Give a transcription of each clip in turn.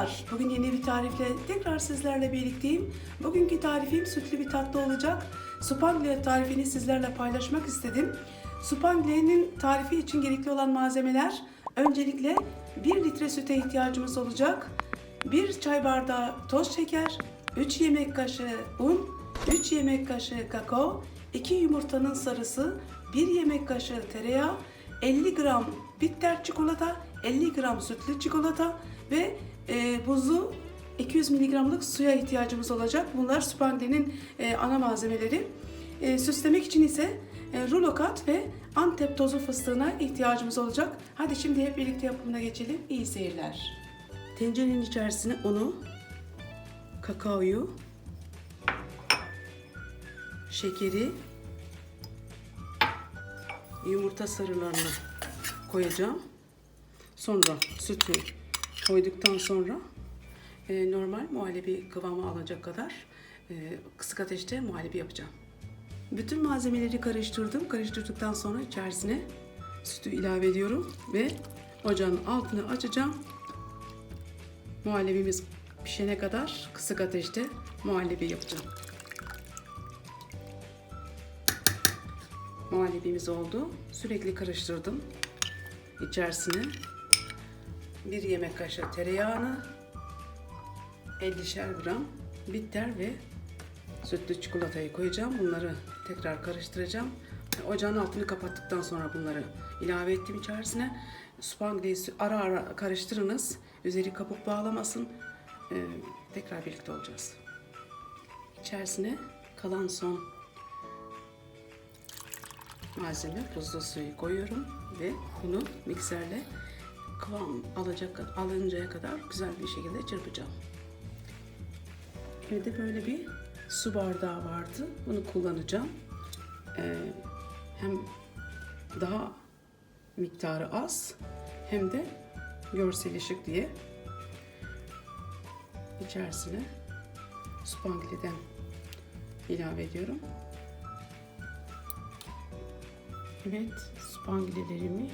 Merhabalar. Bugün yeni bir tarifle tekrar sizlerle birlikteyim. Bugünkü tarifim sütlü bir tatlı olacak. Spangle tarifini sizlerle paylaşmak istedim. Spangle'nin tarifi için gerekli olan malzemeler öncelikle 1 litre süte ihtiyacımız olacak. 1 çay bardağı toz şeker, 3 yemek kaşığı un, 3 yemek kaşığı kakao, 2 yumurtanın sarısı, 1 yemek kaşığı tereyağı, 50 gram bitter çikolata, 50 gram sütlü çikolata ve e, buzlu 200 miligramlık suya ihtiyacımız olacak. Bunlar Spangle'nin e, ana malzemeleri. E, süslemek için ise e, rulo ve antep tozu fıstığına ihtiyacımız olacak. Hadi şimdi hep birlikte yapımına geçelim. İyi seyirler. Tencerenin içerisine unu, kakaoyu, şekeri, yumurta sarılarını koyacağım. Sonra sütü koyduktan sonra e, normal muhallebi kıvamı alacak kadar e, kısık ateşte muhallebi yapacağım. Bütün malzemeleri karıştırdım. Karıştırdıktan sonra içerisine sütü ilave ediyorum ve ocağın altını açacağım. Muhallebimiz pişene kadar kısık ateşte muhallebi yapacağım. Muhallebimiz oldu. Sürekli karıştırdım. İçerisine bir yemek kaşığı tereyağını, 50'şer gram bitter ve sütlü çikolatayı koyacağım. Bunları tekrar karıştıracağım. Ocağın altını kapattıktan sonra bunları ilave ettim içerisine. Spangleyi ara ara karıştırınız. Üzeri kabuk bağlamasın. Ee, tekrar birlikte olacağız. İçerisine kalan son malzeme buzlu suyu koyuyorum ve bunu mikserle kıvam alacak alıncaya kadar güzel bir şekilde çırpacağım. Evde böyle bir su bardağı vardı. Bunu kullanacağım. Ee, hem daha miktarı az hem de görseli şık diye içerisine spangleden ilave ediyorum. Evet, spanglelerimi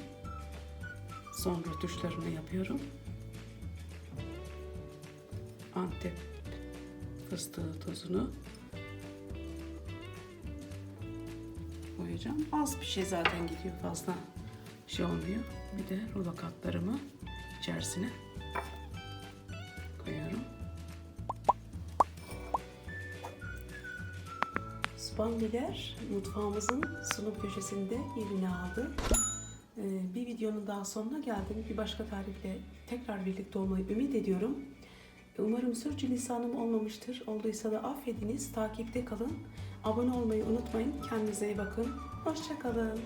son rötuşlarını yapıyorum. Antep fıstığı tozunu koyacağım. Az bir şey zaten gidiyor fazla şey olmuyor. Bir de rulo katlarımı içerisine koyuyorum. Spangler mutfağımızın sunum köşesinde yerini aldı. Ee, Bir videonun daha sonuna geldim. Bir başka tarifle tekrar birlikte olmayı ümit ediyorum. Umarım sürçülisanım olmamıştır. Olduysa da affediniz. Takipte kalın. Abone olmayı unutmayın. Kendinize iyi bakın. Hoşçakalın.